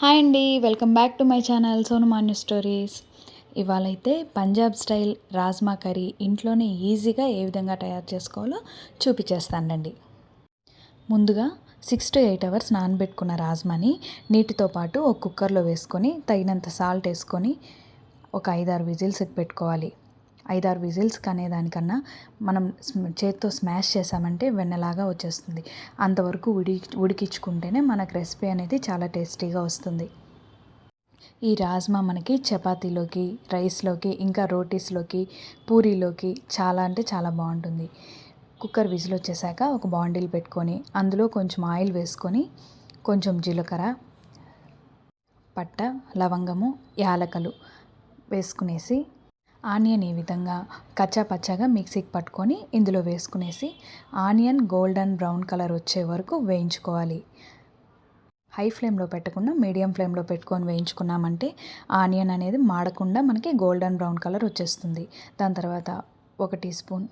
Hi అండి welcome back to my channel Sonu Manyu stories. ఇవాళైతే Punjab style rajma curry ఇంట్లోనే ఈజీగా ఏ విధంగా తయారు చేసుకోవాలో చూపించేస్తానండి. ముందుగా సిక్స్ టు ఎయిట్ అవర్స్ నానబెట్టుకున్న రాజ్మాని నీటితో పాటు ఒక కుక్కర్లో వేసుకొని తగినంత సాల్ట్ వేసుకొని ఒక ఐదారు విజిల్స్ పెట్టుకోవాలి. ఐదారు విజిల్స్ దానికన్నా మనం చేత్తో స్మాష్ చేసామంటే వెన్నలాగా వచ్చేస్తుంది. అంతవరకు ఉడి ఉడికించుకుంటేనే మనకు రెసిపీ అనేది చాలా టేస్టీగా వస్తుంది. ఈ రాజ్మా మనకి చపాతీలోకి రైస్లోకి ఇంకా రోటీస్లోకి పూరీలోకి చాలా అంటే చాలా బాగుంటుంది. కుక్కర్ విజిల్ వచ్చేసాక ఒక బాండిల్ పెట్టుకొని అందులో కొంచెం ఆయిల్ వేసుకొని కొంచెం జీలకర్ర పట్ట లవంగము యాలకలు వేసుకునేసి ఆనియన్ ఈ విధంగా కచ్చా పచ్చాగా మిక్సీకి పట్టుకొని ఇందులో వేసుకునేసి ఆనియన్ గోల్డెన్ బ్రౌన్ కలర్ వచ్చే వరకు వేయించుకోవాలి. హై ఫ్లేమ్లో పెట్టకుండా మీడియం ఫ్లేమ్లో పెట్టుకొని వేయించుకున్నామంటే ఆనియన్ అనేది మాడకుండా మనకి గోల్డెన్ బ్రౌన్ కలర్ వచ్చేస్తుంది. దాని తర్వాత ఒక టీ స్పూన్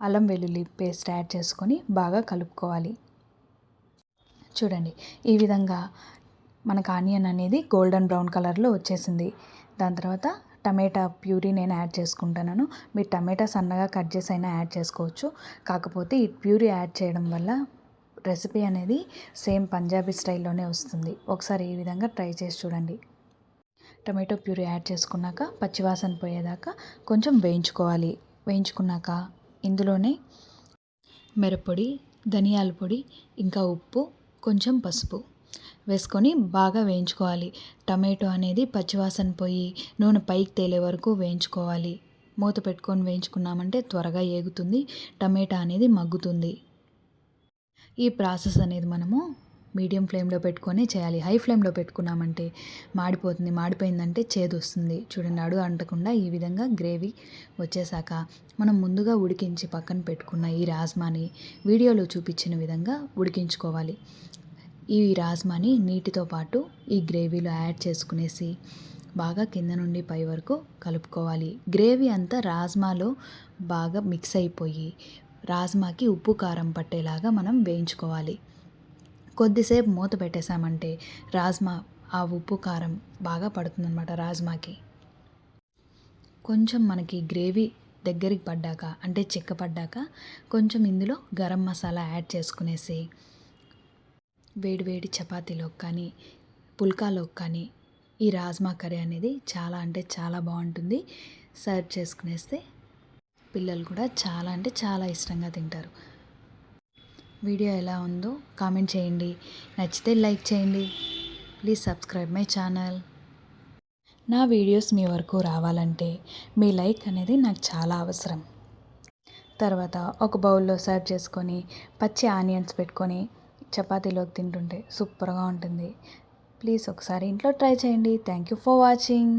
అల్లం వెల్లుల్లి పేస్ట్ యాడ్ చేసుకొని బాగా కలుపుకోవాలి. చూడండి ఈ విధంగా మనకు ఆనియన్ అనేది గోల్డెన్ బ్రౌన్ కలర్లో వచ్చేసింది. దాని తర్వాత టమాటా ప్యూరీ నేను యాడ్ చేసుకుంటున్నాను మీరు టమాటా సన్నగా కట్ చేసి అయినా యాడ్ చేసుకోవచ్చు. కాకపోతే ఈ ప్యూరీ యాడ్ చేయడం వల్ల రెసిపీ అనేది సేమ్ పంజాబీ స్టైల్లోనే వస్తుంది. ఒకసారి ఈ విధంగా ట్రై చేసి చూడండి. టమాటో ప్యూరీ యాడ్ చేసుకున్నాక పచ్చివాసన పోయేదాకా కొంచెం వేయించుకోవాలి. వేయించుకున్నాక ఇందులోనే మిరపొడి ధనియాల పొడి ఇంకా ఉప్పు కొంచెం పసుపు. వేసుకొని బాగా వేయించుకోవాలి. టమాటో అనేది పచ్చివాసన పోయి నూనె పైకి తేలే వరకు వేయించుకోవాలి. మూత పెట్టుకొని వేయించుకున్నామంటే త్వరగా ఏగుతుంది. టమాటా అనేది మగ్గుతుంది. ఈ ప్రాసెస్ అనేది మనము మీడియం ఫ్లేమ్లో పెట్టుకొని చేయాలి. హై ఫ్లేమ్లో పెట్టుకున్నామంటే మాడిపోతుంది. మాడిపోయిందంటే చేదు వస్తుంది. చూడండి అడుగు అంటకుండా ఈ విధంగా గ్రేవీ వచ్చేసాక మనం ముందుగా ఉడికించి పక్కన పెట్టుకున్న ఈ రాజ్మాని వీడియోలో చూపించిన విధంగా ఉడికించుకోవాలి. ఈ రాజ్మాని నీటితో పాటు ఈ గ్రేవీలో యాడ్ చేసుకునేసి బాగా కింద నుండి పై వరకు కలుపుకోవాలి. గ్రేవీ అంతా రాజ్మాలో బాగా మిక్స్ అయిపోయి రాజ్మాకి ఉప్పు కారం పట్టేలాగా మనం వేయించుకోవాలి. కొద్దిసేపు మూత పెట్టేశామంటే రాజ్మా ఆ ఉప్పు కారం బాగా పడుతుందన్నమాట రాజ్మాకి. కొంచెం మనకి గ్రేవీ దగ్గరికి పడ్డాక అంటే చిక్కపడ్డాక కొంచెం ఇందులో గరం మసాలా యాడ్ చేసుకునేసి వేడి వేడి చపాతీలోకి కానీ పుల్కాలోకి కానీ ఈ రాజ్మా కర్రీ అనేది చాలా అంటే చాలా బాగుంటుంది. సర్వ్ చేసుకునేస్తే పిల్లలు కూడా చాలా అంటే చాలా ఇష్టంగా తింటారు. వీడియో ఎలా ఉందో కామెంట్ చేయండి. నచ్చితే లైక్ చేయండి. Please subscribe my channel. నా వీడియోస్ మీ వరకు రావాలంటే మీ లైక్ అనేది నాకు చాలా అవసరం. తర్వాత ఒక బౌల్లో సర్వ్ చేసుకొని పచ్చి ఆనియన్స్ పెట్టుకొని చపాతీలోకి తింటుంటే సూపర్గా ఉంటుంది. ప్లీజ్ ఒకసారి ఇంట్లో ట్రై చేయండి. Thank you for watching.